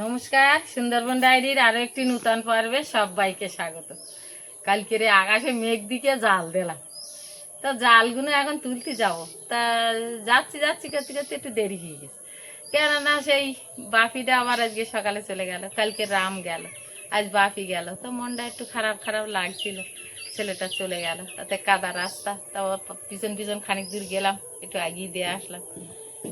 নমস্কার, সুন্দরবন ডায়েরির আরও একটি নূতন পর্বে সবাইকে স্বাগত। কালকে রে আকাশে মেঘ দিকে জাল দিলাম। তা জালগুলো এখন তুলতে যাব। তা যাচ্ছি যাচ্ছি করতে করতে একটু দেরি হয়ে গেছে। কেননা সেই বাপিটা আবার আজকে সকালে চলে গেল, কালকে রাম গেল, আজ বাপি গেল। তো মনটা একটু খারাপ খারাপ লাগছিল, ছেলেটা চলে গেল। তাতে কাদা রাস্তা তারপর পিছন পিছন খানিক দূর গেলাম, একটু এগিয়ে দিয়ে আসলাম।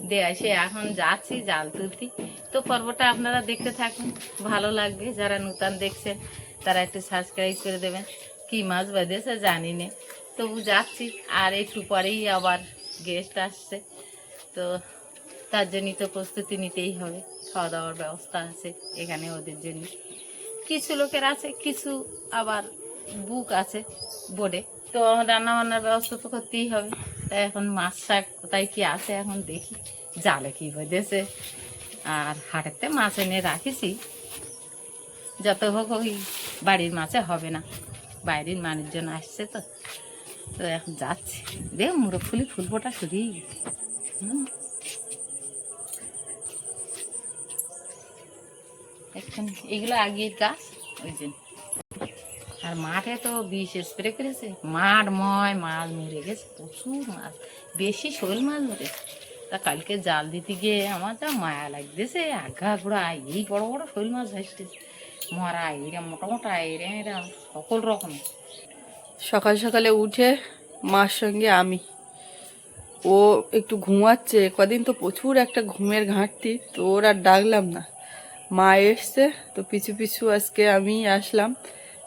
দিয়ে সে এখন যাচ্ছি, জাল তুলতি তো পর্বটা আপনারা দেখতে থাকুন, ভালো লাগবে। যারা নূতন দেখছেন, তারা একটু সাবস্ক্রাইব করে দেবেন। কি মাছ বেঁধেছে জানি না। তবু যাচ্ছি, আর একটু পরেই আবার গেস্ট আসছে। তো তার জন্যই তো প্রস্তুতি নিতেই হবে। খাওয়া দাওয়ার ব্যবস্থা আছে এখানে ওদের জন্য কিছু লোকের আছে, কিছু আবার বুক আছে বোর্ডে তো রান্নাবান্নার ব্যবস্থা তো করতেই হবে। তাই এখন মাছ শাক কোথায় কি আছে এখন দেখি। জালে কি বেঁধেছে, আর হাটেতে মাছ এনে রাখিছি। যত হোক ওই বাড়ির মাছে হবে না, বাইরের মানুষজন আসছে তো। তো এখন যাচ্ছি। দেখ মুড়ো ফুলি ফুল ফোটা সরিয়ে গেছে হুম। এখানে এগুলো আগের গাছ ওই জন্য আর মাঠে তো বিষ স্প্রে করেছে। মাঠ ময় মাছ মরে গেছে, প্রচুর মাছ বেশি শোল মাছ মরে তা কালকে জাল দিতে গিয়ে আমার যা মায়া লাগতেছে আঘা ঘোড়া এই বড় বড় শোল মাছ ভাসতেছে মরা, এরা মোটা মোটা এরা এরা সকল রকম সকাল সকালে উঠে মার সঙ্গে আমি। ও একটু ঘুমাচ্ছে, কদিন তো প্রচুর একটা ঘুমের ঘাটতি, তো ওর আর ডাকলাম না। মা এসছে, তো পিছু পিছু আজকে আমি আসলাম।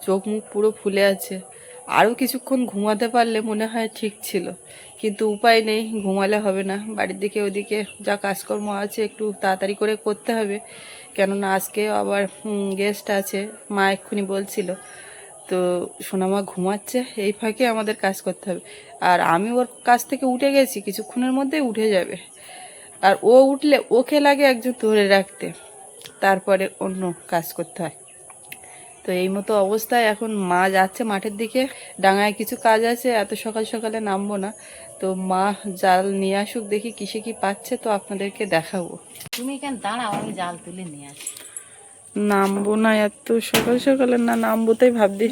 চোখ মুখ পুরো ফুলে আছে। আরও কিছুক্ষণ ঘুমাতে পারলে মনে হয় ঠিক ছিল। কিন্তু উপায় নেই, ঘুমালে হবে না। বাড়ির দিকে ওদিকে যা কাজকর্ম আছে একটু তাড়াতাড়ি করে করতে হবে। কেননা আজকে আবার গেস্ট আছে, মা এক্ষুনি বলছিল। তো সোনামা ঘুমাচ্ছে, এই ফাঁকে আমাদের কাজ করতে হবে। আর আমি ওর কাছ থেকে উঠে গেছি, কিছুক্ষণের মধ্যেই উঠে যাবে। আর ও উঠলে ওকে লাগে একজন ধরে রাখতে। তারপরে অন্য কাজ করতে হয়। তো এই মতো অবস্থায় এখন মা যাচ্ছে মাঠের দিকে। ডাঙায় কিছু কাজ আছে এত সকাল সকালে নামবো না। তো মা জাল নিয়ে আসুক দেখি কিসে কি পাচ্ছে তো আপনাদেরকে দেখাবো। তুমি এখানে দাঁড়াও আমি জাল তুলে নিয়ে আসি। নামবো না এত সকাল সকালে না নামবো তাই ভাবছি।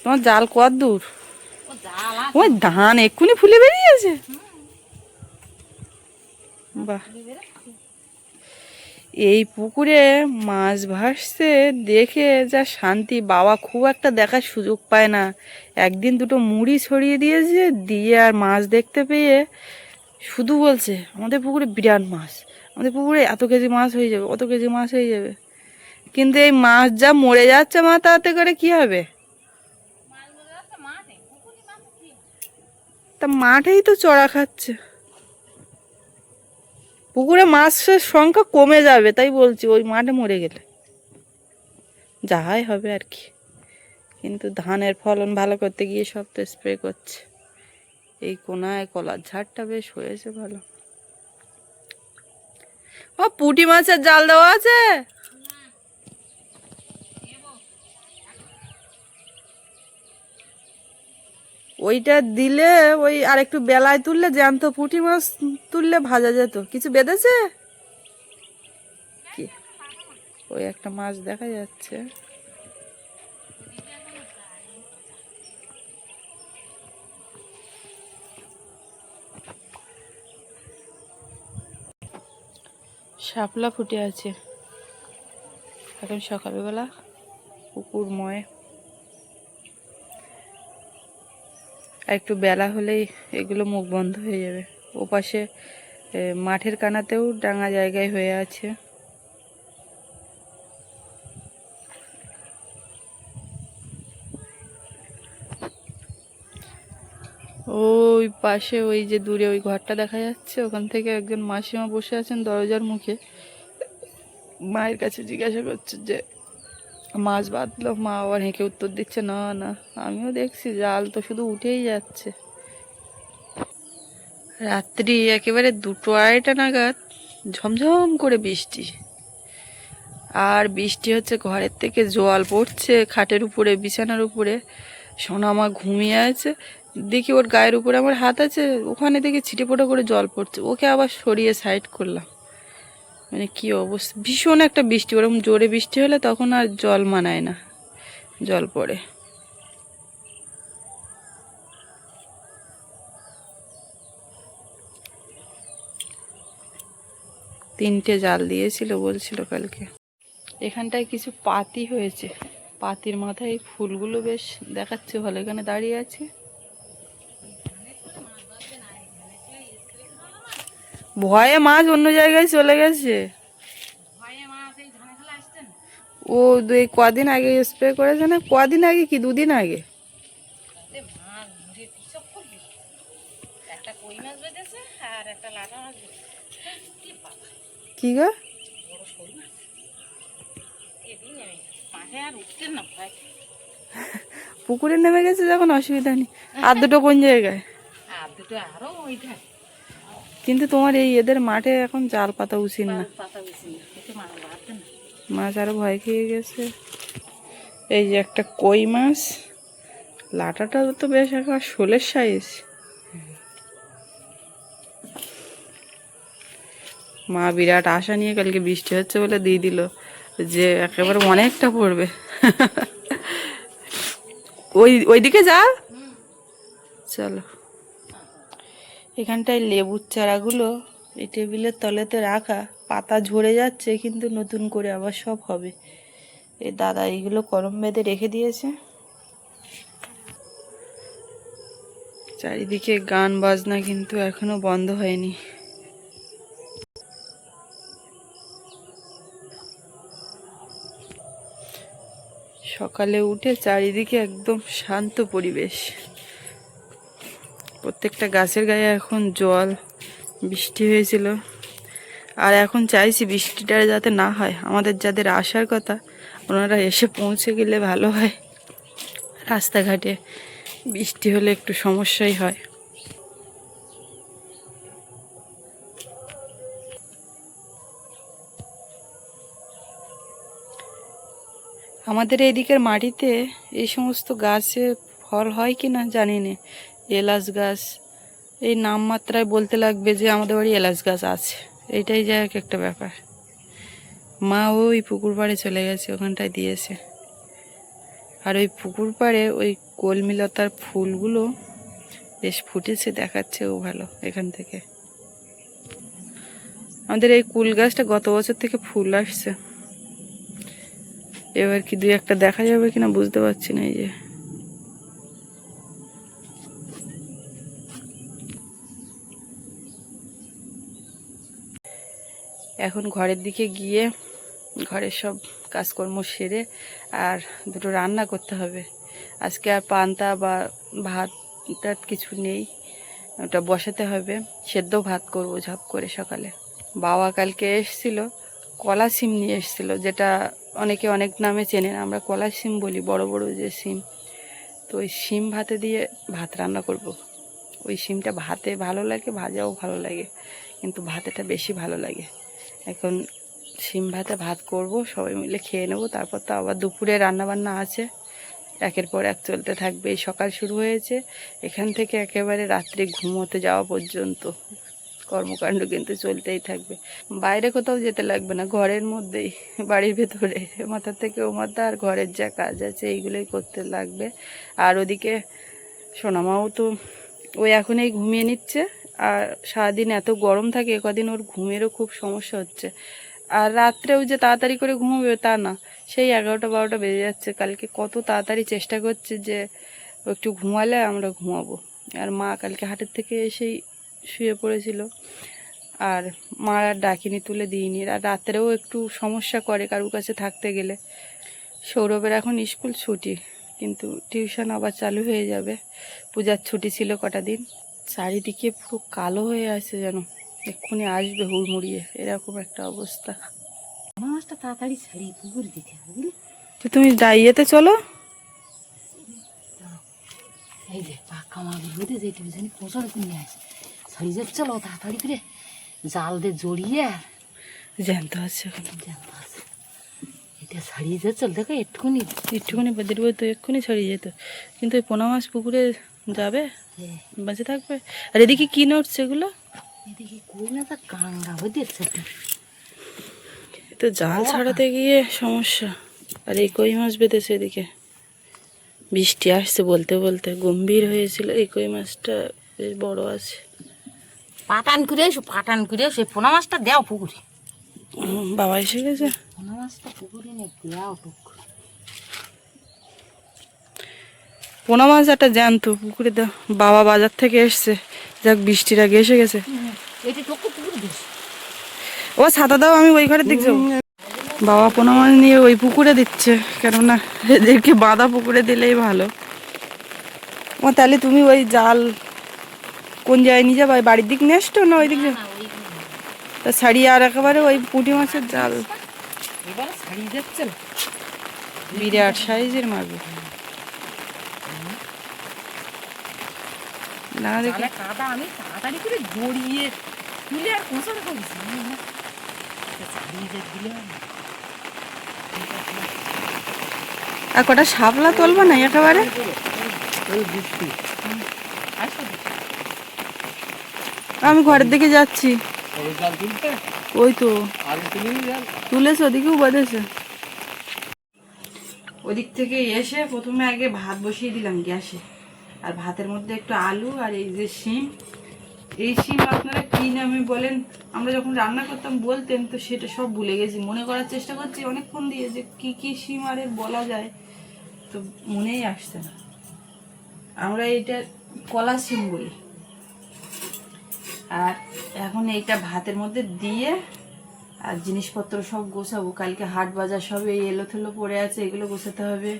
তোমার জাল কত দূর? ও ওই ধান এক্ষুনি ফুলে বেরিয়েছে। বাহ। এই পুকুরে মাছ ভাসছে দেখে যা শান্তি। বাবা খুব একটা দেখার সুযোগ পায় না। একদিন দুটো মুড়ি ছড়িয়ে দিয়েছে, দিয়ে আর মাছ দেখতে পেয়ে শুধু বলছে, আমাদের পুকুরে বিরাট মাছ। আমাদের পুকুরে এত কেজি মাছ হয়ে যাবে, অত কেজি মাছ হয়ে যাবে। কিন্তু এই মাছ যা মরে যাচ্ছে মা, তাতে করে কি হবে? তা মাঠেই তো চড়া খাচ্ছে। পুকুরে মাছের সংখ্যা কমে যাবে, তাই বলছি, ওই মাঠে মরে গেলে। যাহাই হবে আর কি। কিন্তু ধানের ফলন ভালো করতে গিয়ে সব তো স্প্রে করছে। এই কোনায় কলার ঝাড়টা বেশ হয়েছে ভালো। ও পুটি মাছের জাল দেওয়া আছে? ওইটা দিলে ওই আর একটু বেলায় তুললে জ্যান্ত পুঁটি মাছ তুললে ভাজা যেত। কিছু বেঁধেছে? কি? ওই একটা মাছ দেখা যাচ্ছে। শাপলা ফুটে আছে। এখন সকালবেলা পুকুর আর একটু বেলা হলেই এগুলো মুখ বন্ধ হয়ে যাবে। ওপাশে মাঠের কানাতেও ডাঙা জায়গায় হয়ে আছে। ওই পাশে ওই যে দূরে ওই ঘরটা দেখা যাচ্ছে, ওখান থেকে একজন মাসিমা বসে আছেন দরজার মুখে। মায়ের কাছে জিজ্ঞাসা করছে যে মাছ বাঁধলো, মা আবার হেঁকে উত্তর দিচ্ছে, না না, আমিও দেখছি, জাল তো শুধু উঠেই যাচ্ছে। রাত্রি একেবারে দুটো আড়াইটা নাগাদ ঝমঝম করে বৃষ্টি। আর বৃষ্টি হচ্ছে ঘরের থেকে জল পড়ছে, খাটের উপরে, বিছানার উপরে। সোনামা ঘুমিয়ে আছে, দেখি ওর গায়ের উপরে আমার হাত আছে, ওখানে দেখি ছিটে করে জল পড়ছে, ওকে আবার সরিয়ে সাইড করলাম। মানে কি অবস্থা? ভীষণ একটা বৃষ্টি, ওরকম জোরে বৃষ্টি হলে তখন আর জল মানায় না, জল পড়ে। তিনটে জাল দিয়েছিল, বলছিল কালকে। এখানটায় কিছু পাতি হয়েছে, পাতির মাথায় ফুলগুলো বেশ দেখাচ্ছে, ভালো এখানে দাঁড়িয়ে আছে। ভয়ে মাছ অন্য জায়গায় চলে গেছে। ও দুই কদিন আগে স্প্রে করেছে না? কদিন আগে কি? দুদিন আগে? বেঁধেছে কি গো? পুকুরে নেমে গেছে যখন অসুবিধা নেই। আর দুটো কোন জায়গায়? আর দুটো আরও ওই ধারে কিন্তু তোমার এই এদের মাঠে এখন জাল পাতা উচিত না। মাছ আরও ভয় খেয়ে গেছে। এই যে একটা কই মাছ লাটাটা তো বেশ একটা শোলের সাইজ মা বিরাট আশা নিয়ে কালকে বৃষ্টি হচ্ছে বলে দিয়ে দিল যে একেবারে অনেকটা পড়বে। ওই ওইদিকে যা। চলো। এখানটায় লেবুর চারাগুলো এই টেবিলের তলেতে রাখা, পাতা ঝরে যাচ্ছে কিন্তু নতুন করে আবার সব হবে। এই দাদা এইগুলো করম বেঁধে রেখে দিয়েছে। চারিদিকে গান বাজনা কিন্তু এখনও বন্ধ হয়নি। সকালে উঠে চারিদিকে একদম শান্ত পরিবেশ। প্রত্যেকটা গাছের গায়ে এখন জল, বৃষ্টি হয়েছিল। আর এখন চাইছি বৃষ্টিটা যাতে না হয়। আমাদের যাদের আসার কথা, ওনারা এসে পৌঁছে গেলে ভালো হয়। রাস্তাঘাটে বৃষ্টি হলে একটু সমস্যাই হয়। আমাদের এদিকের মাটিতে এই সমস্ত গাছে ফল হয় কি না জানি না। এলাচ গাছ, এই নামমাত্রায় বলতে লাগবে যে আমাদের বাড়ি এলাচ গাছ আছে। এইটাই যাই হোক একটা ব্যাপার। মা ওই পুকুর পাড়ে চলে গেছে, ওখানটায় দিয়েছে। আর ওই পুকুর পাড়ে ওই কলমিলতার ফুলগুলো বেশ ফুটেছে, দেখাচ্ছে ও ভালো এখান থেকে। আমাদের এই কুল গাছটা গত বছর থেকে ফুল আসছে। এবার কি দুই একটা দেখা যাবে কিনা বুঝতে পারছি না এই যে। এখন ঘরের দিকে গিয়ে ঘরের সব কাজকর্ম সেরে আর দুটো রান্না করতে হবে। আজকে আর পান্তা বা ভাত টাত কিছু নেই, ওটা বসাতে হবে। সেদ্ধ ভাত করব ঝাপ করে সকালে। বাবা কালকে এসছিল, কলা সিম নিয়ে এসছিল, যেটা অনেকে অনেক নামে চেনেন আমরা কলা সিম বলি, বড় বড় যে সিম। তো ওই সিম ভাতে দিয়ে ভাত রান্না করব। ওই সিমটা ভাতে ভালো লাগে, ভাজাও ভালো লাগে, কিন্তু ভাতেটা বেশি ভালো লাগে। এখন সিম ভাতে ভাত করব, সবাই মিলে খেয়ে নেব। তারপর তো আবার দুপুরে রান্নাবান্না আছে। একের পর এক চলতে থাকবে, এই সকাল শুরু হয়েছে। এখান থেকে একেবারে রাত্রে ঘুমোতে যাওয়া পর্যন্ত। কর্মকাণ্ড কিন্তু চলতেই থাকবে। বাইরে কোথাও যেতে লাগবে না, ঘরের মধ্যেই, বাড়ির ভেতরে। এ মাথার থেকে ও মাথা আর ঘরের যা কাজ আছে, এইগুলোই করতে লাগবে। আর ওদিকে সোনামাও তো ওই এখনই ঘুমিয়ে নিচ্ছে। আর সারাদিন এত গরম থাকে, কদিন ওর ঘুমেরও খুব সমস্যা হচ্ছে। আর রাত্রেও যে তাড়াতাড়ি করে ঘুমাবে তা না। সেই এগারোটা বারোটা বেজে যাচ্ছে। কালকে কত তাড়াতাড়ি চেষ্টা করছে যে একটু ঘুমালে আমরা ঘুমাবো। আর মা কালকে হাটের থেকে এসেই শুয়ে পড়েছিল। আর মা আর ডাকিনি, তুলে দিইনি। আর রাত্রেও একটু সমস্যা করে কারুর কাছে থাকতে গেলে। সৌরভের এখন স্কুল ছুটি, কিন্তু টিউশন আবার চালু হয়ে যাবে। পূজার ছুটি ছিল কটা দিন। চারিদিকে পুরো কালো হয়ে আছে যেন। এক্ষুনি আসবে হুড়মুড়িয়ে। এরকম একটা অবস্থা। মাছটা তাড়াতাড়ি ছাড়িয়ে পুকুর দিতে হবে তো তুমি ডাইয়েতে চলো। এই যে পাক্কা মাগুর বুঝে যে টিউশনে পৌঁছার নিয়ে আসে। ছাড়িয়ে যাচ্ছে চলো তাড়াতাড়ি করে জাল দিয়ে জড়িয়ে। আর জ্যান্ত আছে জানতে আছে। এটা ছাড়িয়ে যাচ্ছে দেখো একটুখানি। একটুখানি বাদের বই তো এক্ষুনি ছড়িয়ে যেত। কিন্তু ওই পোনা মাছ পুকুরে যাবে? বেঁচে থাকবে? আর এদিকে কি নড়ছে এগুলো? এদিকে তা কাঙ্গা তো জাল ছাড়াতে গিয়ে সমস্যা। আর এই কই মাছ বেঁধেছে এদিকে? বৃষ্টি আসছে বলতে বলতে গম্ভীর হয়েছিল এই কই মাছটা বেশ বড় আছে। পাটান করে এসো পাটান করে এসো পোনা মাছটা দেও পুকুরে। বাবা এসে গেছে? পোনা মাছটা পুকুরে নিয়ে দেও টুক পোনা মাছ একটা জ্যান্ত পুকুরে বাবা বাজার থেকে এসছে। যাক বৃষ্টির আগে এসে গেছে। ও ছাতা দাও আমি ওই ঘরে দেখছি বাবা পোনা মাছ নিয়ে ওই পুকুরে দিচ্ছে কেননা এদেরকে বাঁধা পুকুরে দিলেই ভালো। ও তাহলে তুমি ওই জাল কোন জায়গায় নিয়ে যাবে? বাড়ির দিক নিয়ে আসতো না ওই দিক? তা ছাড়িয়ে আর একেবারে ওই পুঁটি মাছের জাল। বিরাট সাইজের মাছ। না দেখি কাদা আমি তাড়াতাড়ি করে জড়িয়ে তুলে আর। আর কটা শাপলা তুলবো না একেবারে? আমি ঘরের দিকে যাচ্ছি। ওই তো। তুলেছে ওদিকেও বাঁধেছে। ওদিক থেকে এসে প্রথমে আগে ভাত বসিয়ে দিলাম গ্যাসে। আর ভাতের মধ্যে একটু আলু আর এই যে শিম। এই শিম আপনারা কি নামে বলেন? আমরা যখন রান্না করতাম, বলতেন, তো সেটা সব ভুলে গেছি। মনে করার চেষ্টা করছি অনেকক্ষণ দিয়ে যে কি কি শিম আর বলা যায়, তো মনেই আসছে না। আমরা এটা কলা শিম বলি। আর এখন এইটা ভাতের মধ্যে দিয়ে আর জিনিসপত্র সব গোছাবো। কালকে হাট বাজার সব এই এলো থেলো পড়ে আছে, এগুলো গোছাতে হবে।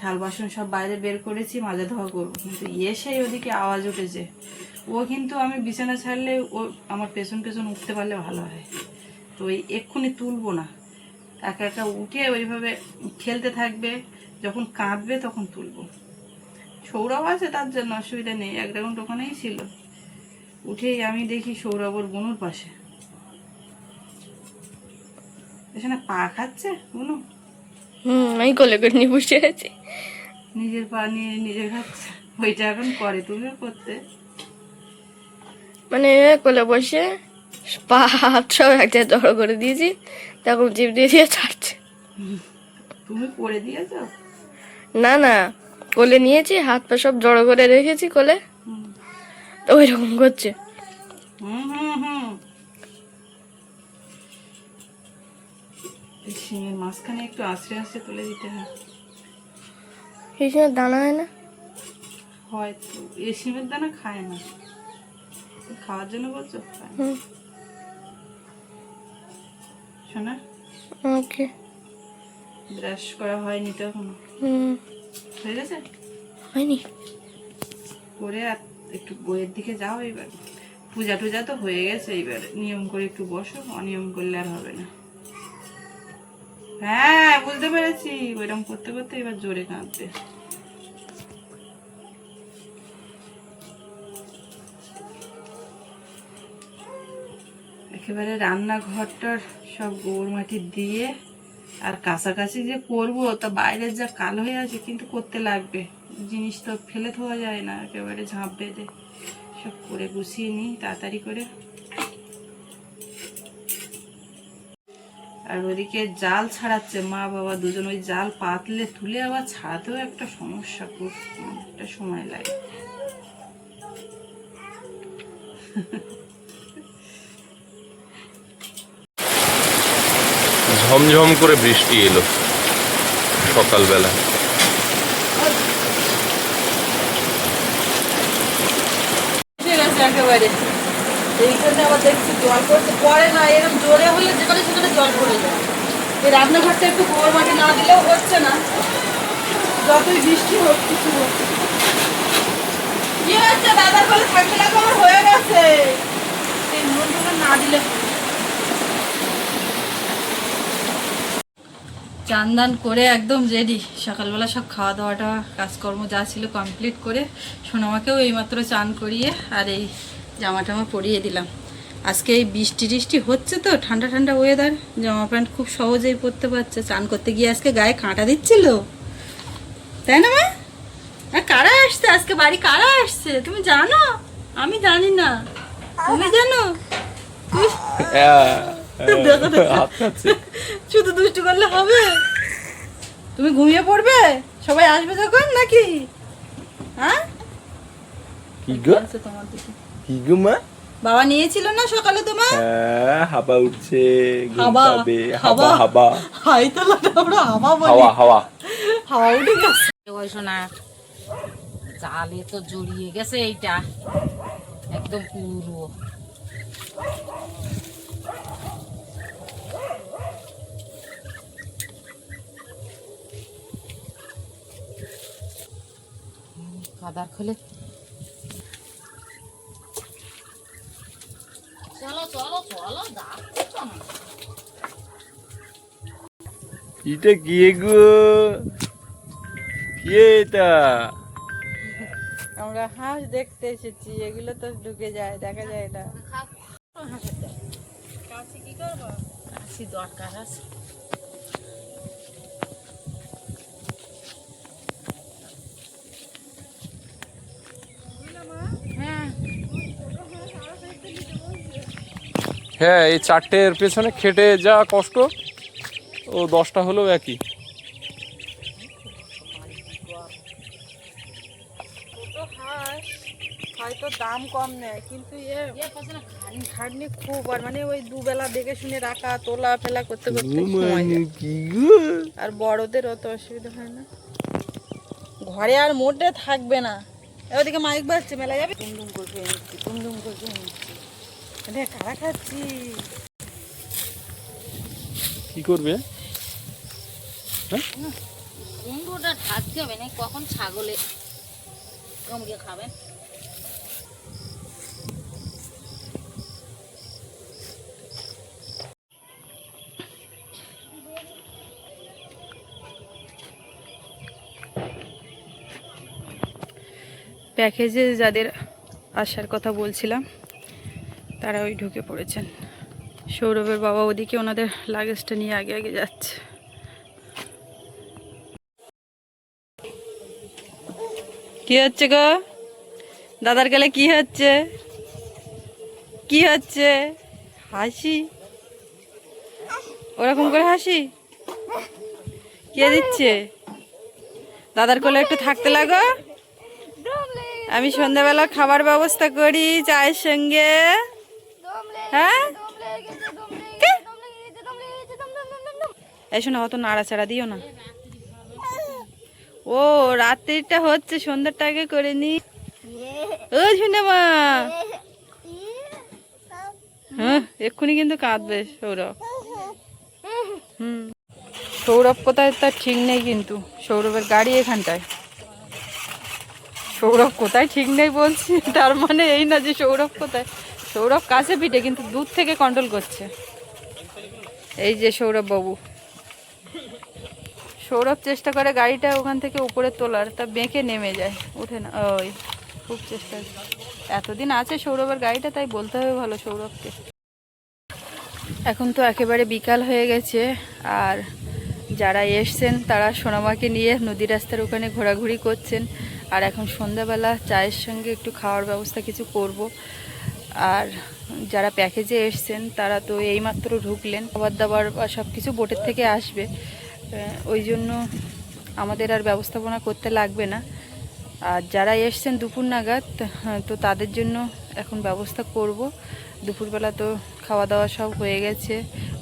থাল বাসন সব বাইরে বের করেছি, মাজা ধোয়া করব। কিন্তু এসেই ওদিকে আওয়াজ উঠেছে। ও কিন্তু আমি বিছানা ছাড়লে ও আমার পেছন পেছন উঠতে পারলে ভালো হয়। তো ওই এক্ষুনি তুলবো না। একা একা উঠে ওইভাবে খেলতে থাকবে, যখন কাঁদবে তখন তুলবো। সৌরভ আছে তার জন্য অসুবিধা নেই, এক রাউন্ড ওখানেই ছিল। উঠেই আমি দেখি সৌরভর বনুর পাশে। এখানে পা খাচ্ছে বনু? হুম আমি কোলে করে নিয়ে বসে আছি। নিজের পা নিয়ে নিজে খাচ্ছে ওইটা এখন করে তুমিও করতে। মানে কোলে বসে পা হাত সব এক জায়গায় জড়ো করে দিয়েছি তখন জিপ দিয়ে দিয়ে ছাড়ছে। তুমি করে দিয়েছ? না না কোলে নিয়েছি হাত পা সব জড়ো করে রেখেছি কোলে। হুম। তো ওই রকম করছে। হুম হুম হুম। শিমের মাঝখানে একটু আস্তে আস্তে তুলে দিতে হয়। এই সময় দানা হয় না? হয়তো। এই শিমের দানা খায় না। খাওয়ার জন্য বলছো? শোনা? ওকে। ব্রাশ করা হয়নি তো এখনও? হুম। হয়ে গেছে? হয়নি। করে আর একটু বইয়ের দিকে যাও এবার পূজা টুজা তো হয়ে গেছে এইবার। নিয়ম করে একটু বসো অনিয়ম করলে আর হবে না। হ্যাঁ বুঝতে পেরেছি। ওইরকম করতে করতে এবার জোরে কাঁদবে। একেবারে রান্নাঘরটার সব গোবর মাটি দিয়ে আর কাছাকাছি যে করব, তা বাইরের যা কালো হয়ে আছে কিন্তু করতে লাগবে। জিনিস তো ফেলে দেওয়া যায় না, একেবারে ঝাঁপ বেঁধে সব করে গুছিয়ে নিই, তাড়াতাড়ি করে। আর ওদিকে জাল ছাড়াচ্ছে মা বাবা দুজন ওই জাল পাতলে তুলে আবার ছাড়াতেও একটা সমস্যা খুব একটা সময় লাগে। ঝমঝম করে বৃষ্টি এলো সকালবেলা। ঠিক একেবারে এইখানে আবার দেখছি জল পড়তে পড়ে না এরকম জোরে হলে যেখানে সেখানে জল পড়ে যায়। এই রান্নাঘরটা একটু গোবর না দিলেও হচ্ছে না। যতই বৃষ্টি হোক, কিছু হোক। চান দান করে একদম রেডি সকালবেলা সব খাওয়া দাওয়াটা কাজকর্ম যা ছিল কমপ্লিট করে সোনামাকেও এইমাত্র চান করিয়ে আর এই জামা টামা পরিয়ে দিলাম। আজকে এই বৃষ্টি টিষ্টি হচ্ছে তো ঠান্ডা ঠান্ডা ওয়েদার জামা প্যান্ট খুব সহজেই পরতে পারছে। চান করতে গিয়ে আজকে গায়ে কাঁটা দিচ্ছিল। তাই না মা? আর কারা আসছে? আজকে বাড়ি কারা আসছে? তুমি জানো? আমি জানি না। তুমি জানো? তুমি দেখো দেখো। শুধু দুষ্টু করলে হবে। তুমি ঘুমিয়ে পড়বে? সবাই আসবে যখন নাকি? হ্যাঁ? কি গো? তোমার দিকে। কি গো মা? বাবা নিয়েছিল না সকালে তোমার? হ্যাঁ হাবা উঠছে হাবা, হাবা। হাবা। হাবা। হাই তো আমরা হাওয়া বলি। হাওয়া হাওয়া। হাওয়া উঠে গেছে। ওই শোনা জালে তো জড়িয়ে গেছে এইটা। একদম পুরো। কাদার খোলে চলো চলো চলো যাচ্ছ না এটা কি গো? কি এটা? আমরা হাঁস দেখতে এসেছি এগুলো তো ঢুকে যায় দেখা যায় না কাছে কি করব? কাশি দরকার আছে। হ্যাঁ এই চারটের পেছনে খেটে যা কষ্ট ও দশটা হলেও একই। হয়তো দাম কম নেয় কিন্তু খাটনি খুব আর মানে ওই দুবেলা দেখে শুনে রাখা তোলা ফেলা করতে করতে গো? আর বড়দের অত অসুবিধা হয় না। ঘরে আর মোটে থাকবে না। ওদিকে মাইক বাজছে মেলা যাবে? দুমদুম করছে নিচ্ছি দুমদুম করছে। কারা খাচ্ছি? কি করবে? কুমড়োটা ঢাকতে হবে না কখন ছাগলে খাবে? প্যাকেজে যাদের আসার কথা বলছিলাম তারা ওই ঢুকে পড়েছেন। সৌরভের বাবা ওদিকে ওনাদের লাগেজটা নিয়ে আগে আগে যাচ্ছে। কি হচ্ছে গো? দাদার গেলে কি হচ্ছে? কি হচ্ছে? হাসি? ওরকম করে হাসি? কে দিচ্ছে? দাদার কোলে একটু থাকতে লাগো। আমি সন্ধ্যাবেলা খাবার ব্যবস্থা করি, চায়ের সঙ্গে। হ্যাঁ? কে? এই শোনো অত নাড়াচাড়া দিও না। ও রাত্রিটা হচ্ছে সন্ধ্যাটা আগে করে নি। ও শুনে মা হ্যাঁ এক্ষুনি কিন্তু কাঁদবে সৌরভ। হুম। সৌরভ কোথায় তার ঠিক নেই কিন্তু সৌরভের গাড়ি এখানটায়। সৌরভ কোথায় ঠিক নেই বলছি তার মানে এই না যে সৌরভ কোথায়। সৌরভ কাছে পিঠে, কিন্তু দূর থেকে কন্ট্রোল করছে। এই যে সৌরভ বাবু। সৌরভ চেষ্টা করে গাড়িটা ওখান থেকে উপরে তোলার, তা বেঁকে নেমে যায়। উঠে না, ওই, খুব চেষ্টা। এতদিন আছে সৌরভের গাড়িটা, তাই বলতে হবে ভালো সৌরভকে। এখন তো একেবারে বিকাল হয়ে গেছে, আর যারা এসছেন, তারা সোনামাকে নিয়ে নদী রাস্তার ওখানে ঘোরাঘুরি করছেন। আর এখন সন্ধ্যাবেলা চায়ের সঙ্গে একটু খাওয়ার ব্যবস্থা কিছু করব। আর যারা প্যাকেজে এসছেন তারা তো এইমাত্র ঢুকলেন। খাবার দাবার বা সব কিছু বোটের থেকে আসবে। ওই জন্য আমাদের আর ব্যবস্থাপনা করতে লাগবে না। আর যারা এসছেন দুপুর নাগাদ হ্যাঁ, তো তাদের জন্য এখন ব্যবস্থা করব। দুপুরবেলা তো খাওয়া দাওয়া সব হয়ে গেছে।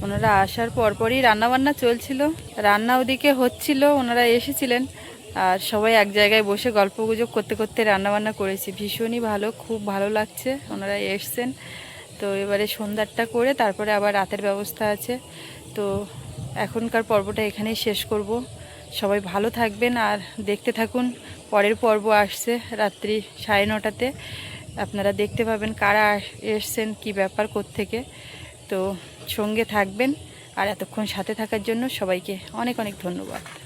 ওনারা আসার পরপরই রান্নাবান্না চলছিল। রান্না ওদিকে হচ্ছিল ওনারা এসেছিলেন। আর সবাই এক জায়গায় বসে গল্প গুজব করতে করতে রান্নাবান্না করেছি। ভীষণই ভালো, খুব ভালো লাগছে। ওনারা এসছেন। তো এবারে সন্ধ্যারটা করে তারপরে আবার রাতের ব্যবস্থা আছে। তো এখনকার পর্বটা এখানেই শেষ করব। সবাই ভালো থাকবেন আর দেখতে থাকুন। পরের পর্ব আসছে রাত্রি সাড়ে নটাতে। আপনারা দেখতে পাবেন কারা এসছেন, কি ব্যাপার থেকে তো সঙ্গে থাকবেন। আর এতক্ষণ সাথে থাকার জন্য সবাইকে অনেক অনেক ধন্যবাদ।